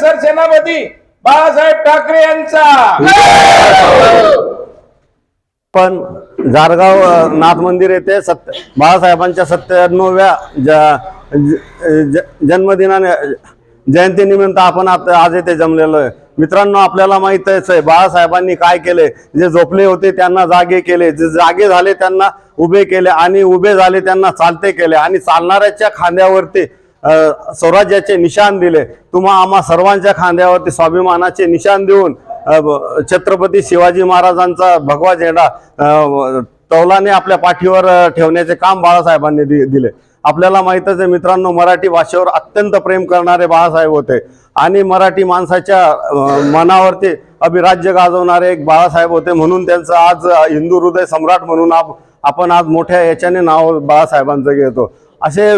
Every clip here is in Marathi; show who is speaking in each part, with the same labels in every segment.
Speaker 1: सर सेनापती बाळासाहेब ठाकरे यांचा
Speaker 2: पण जारगाव नाथ मंदिर येथे सत्य बाळासाहेबांच्या सत्त्याण्णव्या ज- जन्मदिनाने जयंतीनिमित्त आपण आता आज येथे जमलेलो आहे. मित्रांनो आपल्याला माहितच आहे बाळासाहेबांनी काय केले? जे झोपले होते त्यांना जागे केले. जे जागे झाले त्यांना उभे केले आणि उभे झाले त्यांना चालते केले. आणि चालणाऱ्याच्या खांद्यावरती स्वराज्याचे निशाण दिले. तुम्हा आम्हा सर्वांच्या खांद्यावरती स्वाभिमानाचे निशाण देऊन छत्रपती शिवाजी महाराजांचा भगवा झेंडा तौलाने आपल्या पाठीवर ठेवण्याचे काम बाळासाहेबांनी दि- दिले. आपल्याला माहीतच आहे मित्रांनो मराठी भाषेवर अत्यंत प्रेम करणारे बाळासाहेब होते. आणि मराठी माणसाच्या मनावरती अभिराज्य गाजवणारे एक बाळासाहेब होते म्हणून त्यांचं आज हिंदू हृदय सम्राट म्हणून आप आपण आज मोठ्या याच्याने नाव बाळासाहेबांचं घेतो. असे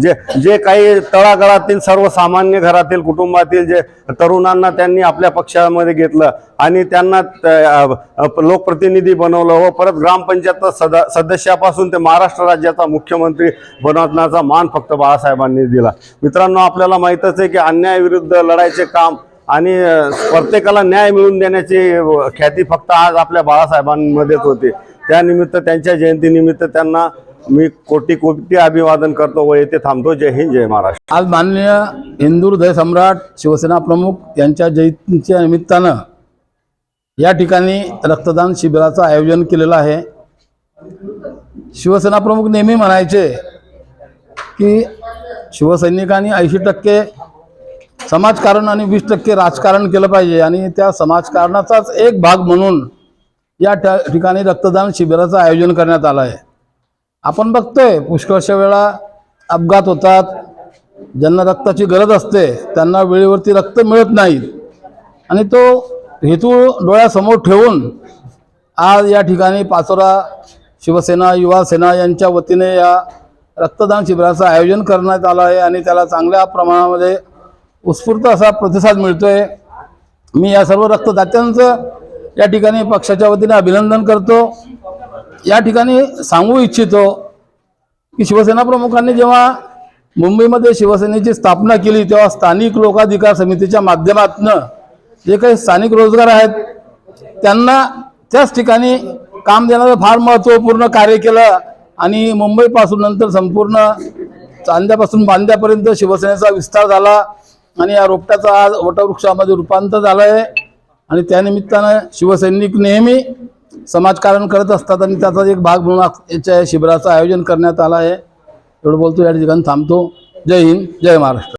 Speaker 2: जे जे काही तळागाळातील सर्वसामान्य घरातील कुटुंबातील जे तरुणांना त्यांनी आपल्या पक्षामध्ये घेतलं आणि त्यांना लोकप्रतिनिधी बनवलं व परत ग्रामपंचायत सद सदस्यापासून ते महाराष्ट्र राज्याचा मुख्यमंत्री बनवण्याचा मान फक्त बाळासाहेबांनी दिला. मित्रांनो आपल्याला माहीतच आहे की अन्यायाविरुद्ध लढायचे काम आणि प्रत्येकाला न्याय मिळवून देण्याची ख्याती फक्त आज आपल्या बाळासाहेबांमध्येच होती. त्यानिमित्त त्यांच्या जयंतीनिमित्त त्यांना मी कोटी कोटी अभिवादन करतो व येथे थांबतो. जय हिंद जय महाराष्ट्र.
Speaker 3: आज माननीय हिंदू हृदय सम्राट शिवसेना प्रमुख यांच्या जयंतीच्या निमित्तानं या ठिकाणी रक्तदान शिबिराचं आयोजन केलेलं आहे. शिवसेना प्रमुख नेहमी म्हणायचे की शिवसैनिकांनी ऐंशी टक्के समाजकारण आणि वीस टक्के राजकारण केलं पाहिजे आणि त्या समाजकारणाचाच एक भाग म्हणून या ठ- ठिकाणी रक्तदान शिबिराचं आयोजन करण्यात आलं आहे. आपण बघतोय पुष्कळशा वेळा अपघात होतात. ज्यांना रक्ताची गरज असते त्यांना वेळेवरती रक्त मिळत नाही. आणि तो हेतू डोळ्यासमोर ठेवून आज या ठिकाणी पाचोरा शिवसेना युवा सेना यांच्या वतीने या रक्तदान शिबिराचं आयोजन करण्यात आलं आहे आणि त्याला चांगल्या प्रमाणामध्ये उत्स्फूर्त असा प्रतिसाद मिळतोय. मी या सर्व रक्तदात्यांचं या ठिकाणी पक्षाच्या वतीने अभिनंदन करतो. या ठिकाणी सांगू इच्छितो की शिवसेना प्रमुखांनी जेव्हा मुंबईमध्ये शिवसेनेची स्थापना केली तेव्हा स्थानिक लोकाधिकार समितीच्या माध्यमातून जे काही स्थानिक रोजगार आहेत त्यांना त्याच ठिकाणी काम देणारं फार महत्त्वपूर्ण कार्य केलं आणि मुंबईपासून नंतर संपूर्ण चांद्यापासून बांद्यापर्यंत शिवसेनेचा विस्तार झाला आणि या रोपट्याचं आज वटवृक्षामध्ये रूपांतर झालं आहे आणि त्यानिमित्तानं शिवसैनिक नेहमी समाजकारण करत असतात आणि त्याचा एक भाग म्हणून याच्या शिबिराचं आयोजन करण्यात आलं आहे. एवढं बोलतो या ठिकाणी थांबतो. जय हिंद जय महाराष्ट्र.